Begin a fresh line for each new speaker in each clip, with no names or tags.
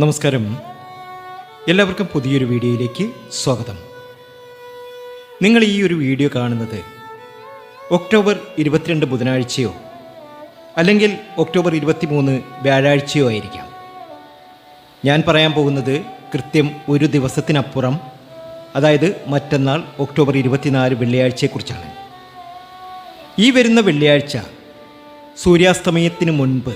നമസ്കാരം. എല്ലാവർക്കും പുതിയൊരു വീഡിയോയിലേക്ക് സ്വാഗതം. നിങ്ങൾ ഈ ഒരു വീഡിയോ കാണുന്നത് ഒക്ടോബർ ഇരുപത്തിരണ്ട് ബുധനാഴ്ചയോ അല്ലെങ്കിൽ ഒക്ടോബർ ഇരുപത്തിമൂന്ന് വ്യാഴാഴ്ചയോ ആയിരിക്കാം. ഞാൻ പറയാൻ പോകുന്നത് കൃത്യം ഒരു ദിവസത്തിനപ്പുറം അതായത് മറ്റന്നാൾ ഒക്ടോബർ ഇരുപത്തിനാല് വെള്ളിയാഴ്ചയെക്കുറിച്ചാണ്. ഈ വരുന്ന വെള്ളിയാഴ്ച സൂര്യാസ്തമയത്തിന് മുൻപ്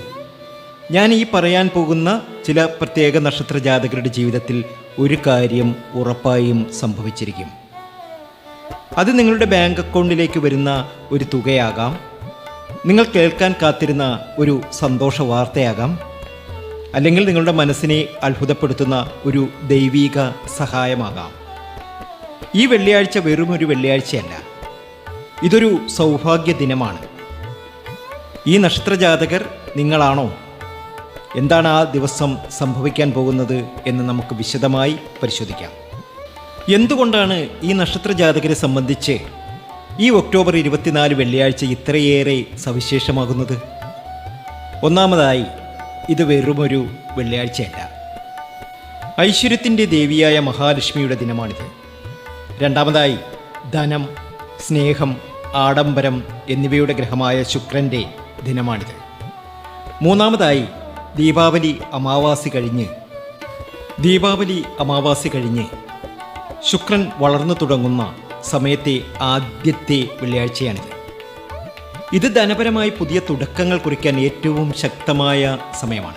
ഞാൻ ഈ പറയാൻ പോകുന്ന ചില പ്രത്യേക നക്ഷത്ര ജാതകരുടെ ജീവിതത്തിൽ ഒരു കാര്യം ഉറപ്പായും സംഭവിച്ചിരിക്കും. അത് നിങ്ങളുടെ ബാങ്ക് അക്കൗണ്ടിലേക്ക് വരുന്ന ഒരു തുകയാകാം. നിങ്ങൾ കേൾക്കാൻ കാത്തിരുന്ന ഒരു സന്തോഷ വാർത്തയാകാം. അല്ലെങ്കിൽ നിങ്ങളുടെ മനസ്സിനെ അത്ഭുതപ്പെടുത്തുന്ന ഒരു ദൈവീക സഹായമാകാം. ഈ വെള്ളിയാഴ്ച വെറും ഒരു വെള്ളിയാഴ്ചയല്ല. ഇതൊരു സൗഭാഗ്യ ദിനമാണ്. ഈ നക്ഷത്രജാതകർ നിങ്ങളാണോ? എന്താണ് ആ ദിവസം സംഭവിക്കാൻ പോകുന്നത് എന്ന് നമുക്ക് വിശദമായി പരിശോധിക്കാം. എന്തുകൊണ്ടാണ് ഈ നക്ഷത്ര ജാതകരെ സംബന്ധിച്ച് ഈ ഒക്ടോബർ ഇരുപത്തിനാല് വെള്ളിയാഴ്ച ഇത്രയേറെ സവിശേഷമാകുന്നത്? ഒന്നാമതായി ഇത് വെറുമൊരു വെള്ളിയാഴ്ചയല്ല. ഐശ്വര്യത്തിന്റെ ദേവിയായ മഹാലക്ഷ്മിയുടെ ദിനമാണിത്. രണ്ടാമതായി ധനം സ്നേഹം ആഡംബരം എന്നിവയുടെ ഗ്രഹമായ ശുക്രന്റെ ദിനമാണിത്. മൂന്നാമതായി ദീപാവലി അമാവാസി കഴിഞ്ഞ്. ദീപാവലി അമാവാസി കഴിഞ്ഞ്. ശുക്രൻ വളർന്നു തുടങ്ങുന്ന സമയത്തെ ആദ്യത്തെ വെള്ളിയാഴ്ചയാണിത്. ഇത് ധനപരമായി പുതിയ തുടക്കങ്ങൾ കുറിക്കാൻ ഏറ്റവും ശക്തമായ സമയമാണ്.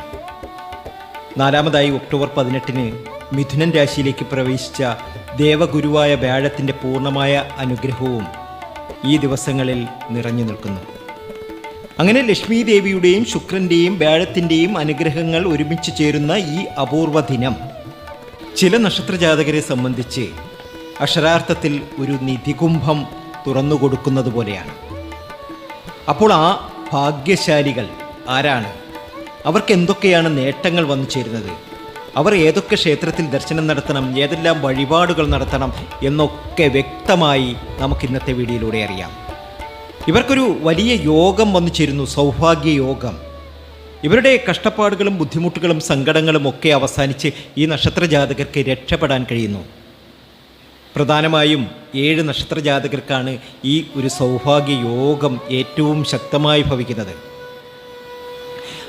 നാലാമതായി ഒക്ടോബർ പതിനെട്ടിന് മിഥുനൻ രാശിയിലേക്ക് പ്രവേശിച്ച ദേവഗുരുവായ വ്യാഴത്തിന്റെ പൂർണമായ അനുഗ്രഹവും ഈ ദിവസങ്ങളിൽ നിറഞ്ഞു നിൽക്കുന്നു. അങ്ങനെ ലക്ഷ്മി ദേവിയുടെയും ശുക്രന്റെയും വ്യാഴത്തിന്റെയും അനുഗ്രഹങ്ങൾ ഒരുമിച്ച് ചേരുന്ന ഈ അപൂർവ ദിനം ചില നക്ഷത്രജാതകരെ സംബന്ധിച്ച് അക്ഷരാർത്ഥത്തിൽ ഒരു നിധികുംഭം തുറന്നു കൊടുക്കുന്നത് പോലെയാണ്. അപ്പോൾ ആ ഭാഗ്യശാലികൾ ആരാണ്? അവർക്ക് എന്തൊക്കെയാണ് നേട്ടങ്ങൾ വന്നു ചേരുന്നത്? അവർ ഏതൊക്കെ ക്ഷേത്രത്തിൽ ദർശനം നടത്തണം? ഏതെല്ലാം വഴിപാടുകൾ നടത്തണം? എന്നൊക്കെ വ്യക്തമായി നമുക്ക് ഇന്നത്തെ വീഡിയോയിലൂടെ അറിയാം. ഇവർക്കൊരു വലിയ യോഗം വന്നു ചേരുന്നു സൗഭാഗ്യ യോഗം. ഇവരുടെ കഷ്ടപ്പാടുകളും ബുദ്ധിമുട്ടുകളും സങ്കടങ്ങളും ഒക്കെ അവസാനിച്ച് ഈ നക്ഷത്ര ജാതകർക്ക് രക്ഷപ്പെടാൻ കഴിയുന്നു. പ്രധാനമായും ഏഴ് നക്ഷത്ര ജാതകർക്കാണ് ഈ ഒരു സൗഭാഗ്യ യോഗം ഏറ്റവും ശക്തമായി ഭവിക്കുന്നത്.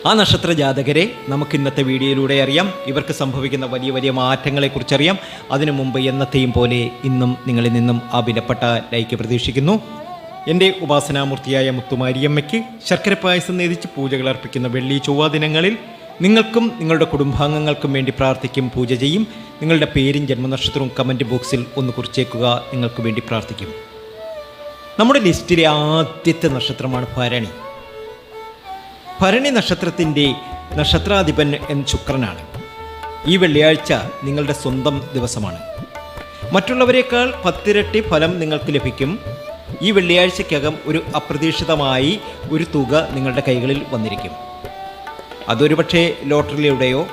ആ നക്ഷത്ര ജാതകരെ നമുക്ക് ഇന്നത്തെ വീഡിയോയിലൂടെ അറിയാം. ഇവർക്ക് സംഭവിക്കുന്ന വലിയ വലിയ മാറ്റങ്ങളെക്കുറിച്ച് അറിയാം അതിനു മുമ്പ് എന്നത്തെയും പോലെ ഇന്നും നിങ്ങളിൽ നിന്നും ആ വിലപ്പെട്ട ലൈക്ക് പ്രതീക്ഷിക്കുന്നു. എന്റെ ഉപാസനാമൂർത്തിയായ മുത്തുമാരിയമ്മയ്ക്ക് ശർക്കര പായസം നേതിച്ച് പൂജകൾ അർപ്പിക്കുന്ന വെള്ളി ചൊവ്വ ദിനങ്ങളിൽ നിങ്ങൾക്കും നിങ്ങളുടെ കുടുംബാംഗങ്ങൾക്കും വേണ്ടി പ്രാർത്ഥിക്കും പൂജ ചെയ്യും. നിങ്ങളുടെ പേരും ജന്മനക്ഷത്രവും കമന്റ് ബോക്സിൽ ഒന്ന് കുറിച്ചേക്കുക. നിങ്ങൾക്ക് വേണ്ടി പ്രാർത്ഥിക്കും. നമ്മുടെ ലിസ്റ്റിലെ ആദ്യത്തെ നക്ഷത്രമാണ് ഭരണി. ഭരണി നക്ഷത്രത്തിന്റെ നക്ഷത്രാധിപൻ എൻ ശുക്രനാണ്. ഈ വെള്ളിയാഴ്ച നിങ്ങളുടെ സ്വന്തം ദിവസമാണ്. മറ്റുള്ളവരെക്കാൾ പത്തിരട്ടി ഫലം നിങ്ങൾക്ക് ലഭിക്കും. ഈ വെള്ളിയാഴ്ചക്കകം ഒരു അപ്രതീക്ഷിതമായി ഒരു തുക നിങ്ങളുടെ കൈകളിൽ വന്നിരിക്കും. അതൊരു പക്ഷേ ലോട്ടറിയിലൂടെയോ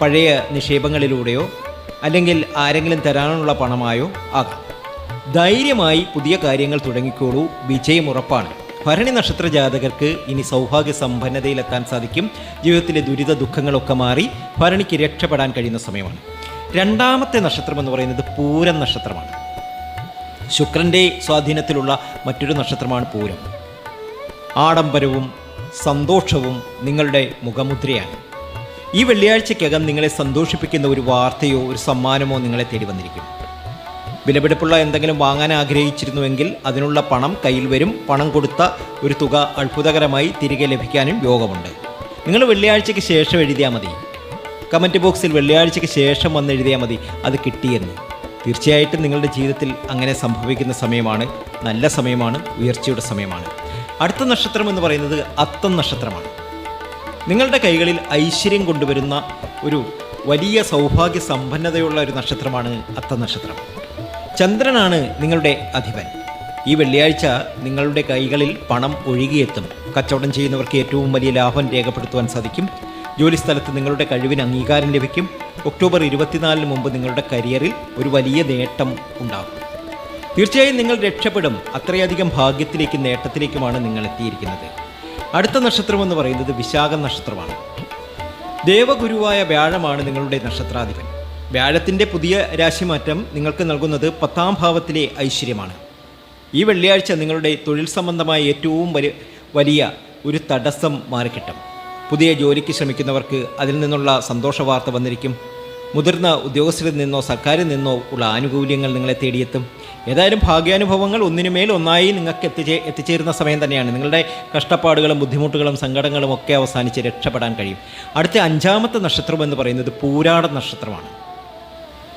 പഴയ നിക്ഷേപങ്ങളിലൂടെയോ അല്ലെങ്കിൽ ആരെങ്കിലും തരാനുള്ള പണമായോ ആകാം. ധൈര്യമായി പുതിയ കാര്യങ്ങൾ തുടങ്ങിക്കോളൂ വിജയം ഉറപ്പാണ്. ഭരണി നക്ഷത്ര ജാതകർക്ക് ഇനി സൗഭാഗ്യ സമ്പന്നതയിലെത്താൻ സാധിക്കും. ജീവിതത്തിലെ ദുരിത ദുഃഖങ്ങളൊക്കെ മാറി ഭരണിക്ക് രക്ഷപ്പെടാൻ കഴിയുന്ന സമയമാണ്. രണ്ടാമത്തെ നക്ഷത്രം എന്ന് പറയുന്നത് പൂരം നക്ഷത്രമാണ്. ശുക്രന്റെ സ്വാധീനത്തിലുള്ള മറ്റൊരു നക്ഷത്രമാണ് പൂരം. ആഡംബരവും സന്തോഷവും നിങ്ങളുടെ മുഖമുദ്രയാണ്. ഈ വെള്ളിയാഴ്ചക്കകം നിങ്ങളെ സന്തോഷിപ്പിക്കുന്ന ഒരു വാർത്തയോ ഒരു സമ്മാനമോ നിങ്ങളെ തേടി വന്നിരിക്കും. വിലപിടിപ്പുള്ള എന്തെങ്കിലും വാങ്ങാൻ ആഗ്രഹിച്ചിരുന്നുവെങ്കിൽ അതിനുള്ള പണം കയ്യിൽ വരും. പണം കൊടുത്ത ഒരു തുക അത്ഭുതകരമായി തിരികെ ലഭിക്കാനും യോഗമുണ്ട്. നിങ്ങൾ വെള്ളിയാഴ്ചയ്ക്ക് ശേഷം എഴുതിയാൽ മതി. കമന്റ് ബോക്സിൽ വെള്ളിയാഴ്ചയ്ക്ക് ശേഷം വന്ന് എഴുതിയാൽ മതി. അത് കിട്ടിയെന്ന്. തീർച്ചയായിട്ടും നിങ്ങളുടെ ജീവിതത്തിൽ അങ്ങനെ സംഭവിക്കുന്ന സമയമാണ് നല്ല സമയമാണ് ഉയർച്ചയുടെ സമയമാണ്. അടുത്ത നക്ഷത്രം എന്ന് പറയുന്നത് അത്തം നക്ഷത്രമാണ്. നിങ്ങളുടെ കൈകളിൽ ഐശ്വര്യം കൊണ്ടുവരുന്ന ഒരു വലിയ സൗഭാഗ്യ സമ്പന്നതയുള്ള ഒരു നക്ഷത്രമാണ് അത്ത നക്ഷത്രം. ചന്ദ്രനാണ് നിങ്ങളുടെ അധിപൻ. ഈ വെള്ളിയാഴ്ച നിങ്ങളുടെ കൈകളിൽ പണം ഒഴുകിയെത്തും. കച്ചവടം ചെയ്യുന്നവർക്ക് ഏറ്റവും വലിയ ലാഭം രേഖപ്പെടുത്തുവാൻ സാധിക്കും. ജോലിസ്ഥലത്ത് നിങ്ങളുടെ കഴിവിന് അംഗീകാരം ലഭിക്കും. ഒക്ടോബർ ഇരുപത്തിനാലിന് മുമ്പ് നിങ്ങളുടെ കരിയറിൽ ഒരു വലിയ നേട്ടം ഉണ്ടാകും. തീർച്ചയായും നിങ്ങൾ രക്ഷപ്പെടും. അത്രയധികം ഭാഗ്യത്തിലേക്കും നേട്ടത്തിലേക്കുമാണ് നിങ്ങൾ എത്തിയിരിക്കുന്നത്. അടുത്ത നക്ഷത്രം എന്ന് പറയുന്നത് വിശാഖ നക്ഷത്രമാണ്. ദേവഗുരുവായ വ്യാഴമാണ് നിങ്ങളുടെ നക്ഷത്രാധിപൻ. വ്യാഴത്തിന്റെ പുതിയ രാശിമാറ്റം നിങ്ങൾക്ക് നൽകുന്നത് പത്താം ഭാവത്തിലെ ഐശ്വര്യമാണ്. ഈ വെള്ളിയാഴ്ച നിങ്ങളുടെ തൊഴിൽ സംബന്ധമായ ഏറ്റവും വലിയ ഒരു തടസ്സം മാറിക്കിട്ടും. പുതിയ ജോലിക്ക് ശ്രമിക്കുന്നവർക്ക് അതിൽ നിന്നുള്ള സന്തോഷ വാർത്ത വന്നിരിക്കും. മുതിർന്ന ഉദ്യോഗസ്ഥരിൽ നിന്നോ സർക്കാരിൽ നിന്നോ ഉള്ള ആനുകൂല്യങ്ങൾ നിങ്ങളെ തേടിയെത്തും. ഏതായാലും ഭാഗ്യാനുഭവങ്ങൾ ഒന്നിനുമേൽ ഒന്നായി നിങ്ങൾക്ക് എത്തിച്ചേ എത്തിച്ചേരുന്ന സമയം തന്നെയാണ്. നിങ്ങളുടെ കഷ്ടപ്പാടുകളും ബുദ്ധിമുട്ടുകളും സങ്കടങ്ങളും ഒക്കെ അവസാനിച്ച് രക്ഷപ്പെടാൻ കഴിയും. അടുത്ത അഞ്ചാമത്തെ നക്ഷത്രം എന്ന് പറയുന്നത് പൂരാട നക്ഷത്രമാണ്.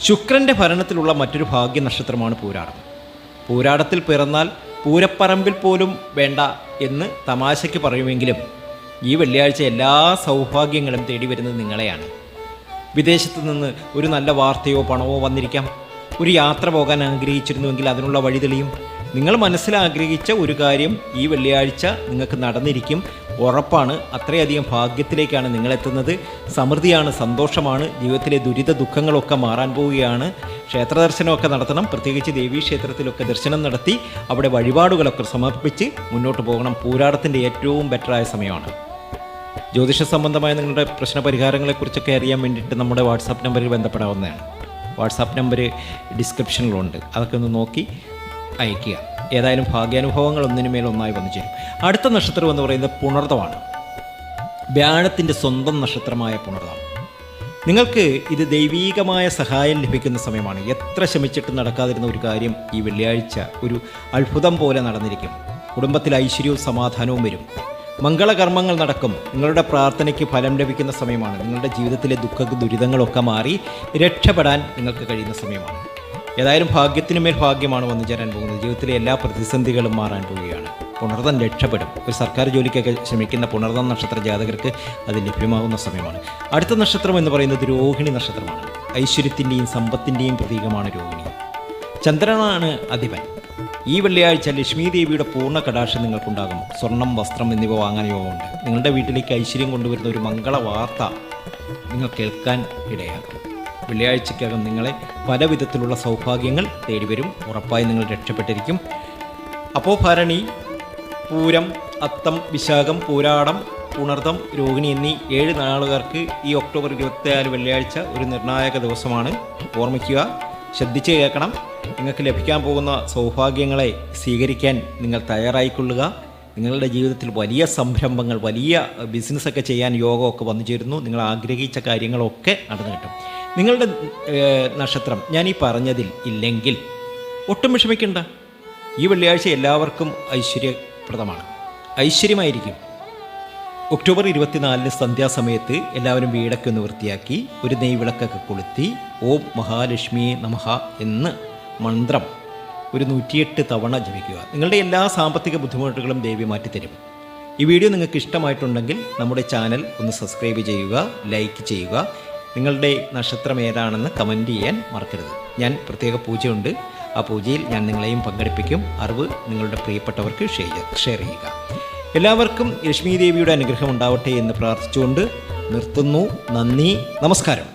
ശുക്രന്റെ ഭരണത്തിലുള്ള മറ്റൊരു ഭാഗ്യ നക്ഷത്രമാണ് പൂരാടം. പൂരാടത്തിൽ പിറന്നാൽ പൂരപ്പറമ്പിൽ പോലും വേണ്ട എന്ന് തമാശയ്ക്ക് പറയുമെങ്കിലും ഈ വെള്ളിയാഴ്ച എല്ലാ സൗഭാഗ്യങ്ങളും തേടി വരുന്നത് നിങ്ങളെയാണ്. വിദേശത്ത് നിന്ന് ഒരു നല്ല വാർത്തയോ പണമോ വന്നിരിക്കാം. ഒരു യാത്ര പോകാൻ ആഗ്രഹിച്ചിരുന്നുവെങ്കിൽ അതിനുള്ള വഴി തെളിയും. നിങ്ങൾ മനസ്സിലാഗ്രഹിച്ച ഒരു കാര്യം ഈ വെള്ളിയാഴ്ച നിങ്ങൾക്ക് നടന്നിരിക്കും. ഉറപ്പാണ് അത്രയധികം ഭാഗ്യത്തിലേക്കാണ് നിങ്ങളെത്തുന്നത്. സമൃദ്ധിയാണ് സന്തോഷമാണ് ജീവിതത്തിലെ ദുരിത ദുഃഖങ്ങളൊക്കെ മാറാൻ പോവുകയാണ്. ക്ഷേത്ര ദർശനമൊക്കെ നടത്തണം. പ്രത്യേകിച്ച് ദേവീ ക്ഷേത്രത്തിലൊക്കെ ദർശനം നടത്തി അവിടെ വഴിപാടുകളൊക്കെ സമർപ്പിച്ച് മുന്നോട്ട് പോകണം. പൂരാടത്തിന്റെ ഏറ്റവും ബെറ്ററായ സമയമാണ്. ജ്യോതിഷ സംബന്ധമായ നിങ്ങളുടെ പ്രശ്ന പരിഹാരങ്ങളെക്കുറിച്ചൊക്കെ അറിയാൻ വേണ്ടിയിട്ട് നമ്മുടെ വാട്സാപ്പ് നമ്പറിൽ ബന്ധപ്പെടാവുന്നതാണ്. വാട്സാപ്പ് നമ്പർ ഡിസ്ക്രിപ്ഷനിലുണ്ട്. അതൊക്കെ ഒന്ന് നോക്കി അയക്കുക ഏതായാലും ഭാഗ്യാനുഭവങ്ങൾ ഒന്നിനുമേൽ ഒന്നായി വന്നു ചേരും. അടുത്ത നക്ഷത്രം എന്ന് പറയുന്നത് പുണർതമാണ്. വ്യാഴത്തിന്റെ സ്വന്തം നക്ഷത്രമായ പുണർതം നിങ്ങൾക്ക് ഇത് ദൈവീകമായ സഹായം ലഭിക്കുന്ന സമയമാണ്. എത്ര ശ്രമിച്ചിട്ട് നടക്കാതിരുന്ന ഒരു കാര്യം ഈ വെള്ളിയാഴ്ച ഒരു അത്ഭുതം പോലെ നടന്നിരിക്കും. കുടുംബത്തിൽ ഐശ്വര്യവും സമാധാനവും വരും. മംഗളകർമ്മങ്ങൾ നടക്കും. നിങ്ങളുടെ പ്രാർത്ഥനയ്ക്ക് ഫലം ലഭിക്കുന്ന സമയമാണ്. നിങ്ങളുടെ ജീവിതത്തിലെ ദുഃഖ ദുരിതങ്ങളൊക്കെ മാറി രക്ഷപ്പെടാൻ നിങ്ങൾക്ക് കഴിയുന്ന സമയമാണ്. ഏതായാലും ഭാഗ്യത്തിനു മേൽ ഭാഗ്യമാണ് വന്നു ചേരാൻ പോകുന്നത്. ജീവിതത്തിലെ എല്ലാ പ്രതിസന്ധികളും മാറാൻ പോവുകയാണ്. പുണർതം രക്ഷപ്പെടും. ഒരു സർക്കാർ ജോലിക്കൊക്കെ ശ്രമിക്കുന്ന പുണർതം നക്ഷത്ര ജാതകർക്ക് അത് ലഭ്യമാകുന്ന സമയമാണ്. അടുത്ത നക്ഷത്രം എന്ന് പറയുന്നത് രോഹിണി നക്ഷത്രമാണ്. ഐശ്വര്യത്തിന്റെയും സമ്പത്തിന്റെയും പ്രതീകമാണ് രോഹിണി. ചന്ദ്രനാണ് അധിപൻ. ഈ വെള്ളിയാഴ്ച ലക്ഷ്മി ദേവിയുടെ പൂർണ കടാക്ഷം നിങ്ങൾക്കുണ്ടാകും. സ്വർണം വസ്ത്രം എന്നിവ വാങ്ങാൻ യോഗമുണ്ട് നിങ്ങളുടെ വീട്ടിലേക്ക് ഐശ്വര്യം കൊണ്ടുവരുന്ന ഒരു മംഗള വാർത്ത നിങ്ങൾ കേൾക്കാൻ ഇടയാകും. വെള്ളിയാഴ്ചക്കകം നിങ്ങളെ പല വിധത്തിലുള്ള സൗഭാഗ്യങ്ങൾ തേടി വരും ഉറപ്പായി നിങ്ങൾ രക്ഷപ്പെട്ടിരിക്കും. അപ്പോൾ ഭരണി പൂരം അത്തം വിശാഖം പൂരാടം ഉണർത്തം രോഹിണി എന്നീ ഏഴ് നാളുകാർക്ക് ഈ ഒക്ടോബർ ഇരുപത്തിനാല് വെള്ളിയാഴ്ച ഒരു നിർണായക ദിവസമാണ്. ഓർമ്മിക്കുക ശ്രദ്ധിച്ച് കേൾക്കണം. നിങ്ങൾക്ക് ലഭിക്കാൻ പോകുന്ന സൗഭാഗ്യങ്ങളെ സ്വീകരിക്കാൻ നിങ്ങൾ തയ്യാറായിക്കൊള്ളുക. നിങ്ങളുടെ ജീവിതത്തിൽ വലിയ സംരംഭങ്ങൾ വലിയ ബിസിനസ്സൊക്കെ ചെയ്യാൻ യോഗമൊക്കെ വന്നു ചേരുന്നു. നിങ്ങൾ ആഗ്രഹിച്ച കാര്യങ്ങളൊക്കെ നടന്നു കിട്ടും. നിങ്ങളുടെ നക്ഷത്രം ഞാൻ ഈ പറഞ്ഞതിൽ ഇല്ലെങ്കിൽ ഒട്ടും വിഷമിക്കേണ്ട. ഈ വെള്ളിയാഴ്ച എല്ലാവർക്കും ഐശ്വര്യപ്രദമാണ്. ഐശ്വര്യമായിരിക്കും. ഒക്ടോബർ ഇരുപത്തിനാലിന് സന്ധ്യാസമയത്ത് എല്ലാവരും വീടൊക്കെ ഒന്ന് വൃത്തിയാക്കി ഒരു നെയ്വിളക്കൊക്കെ കൊളുത്തി ഓം മഹാലക്ഷ്മിയെ നമഹ എന്ന് മന്ത്രം ഒരു നൂറ്റിയെട്ട് തവണ ജപിക്കുക. നിങ്ങളുടെ എല്ലാ സാമ്പത്തിക ബുദ്ധിമുട്ടുകളും ദേവി മാറ്റിത്തരും. ഈ വീഡിയോ നിങ്ങൾക്ക് ഇഷ്ടമായിട്ടുണ്ടെങ്കിൽ നമ്മുടെ ചാനൽ ഒന്ന് സബ്സ്ക്രൈബ് ചെയ്യുക ലൈക്ക് ചെയ്യുക. നിങ്ങളുടെ നക്ഷത്രം ഏതാണെന്ന് കമന്റ് ചെയ്യാൻ മറക്കരുത്. ഞാൻ പ്രത്യേക പൂജയുണ്ട്. ആ പൂജയിൽ ഞാൻ നിങ്ങളെയും പങ്കെടുപ്പിക്കും. അറിവ് നിങ്ങളുടെ പ്രിയപ്പെട്ടവർക്ക് ഷെയർ ഷെയർ ചെയ്യുക. എല്ലാവർക്കും ലക്ഷ്മി ദേവിയുടെ അനുഗ്രഹം ഉണ്ടാവട്ടെ എന്ന് പ്രാർത്ഥിച്ചുകൊണ്ട് നിർത്തുന്നു. നന്ദി. നമസ്കാരം.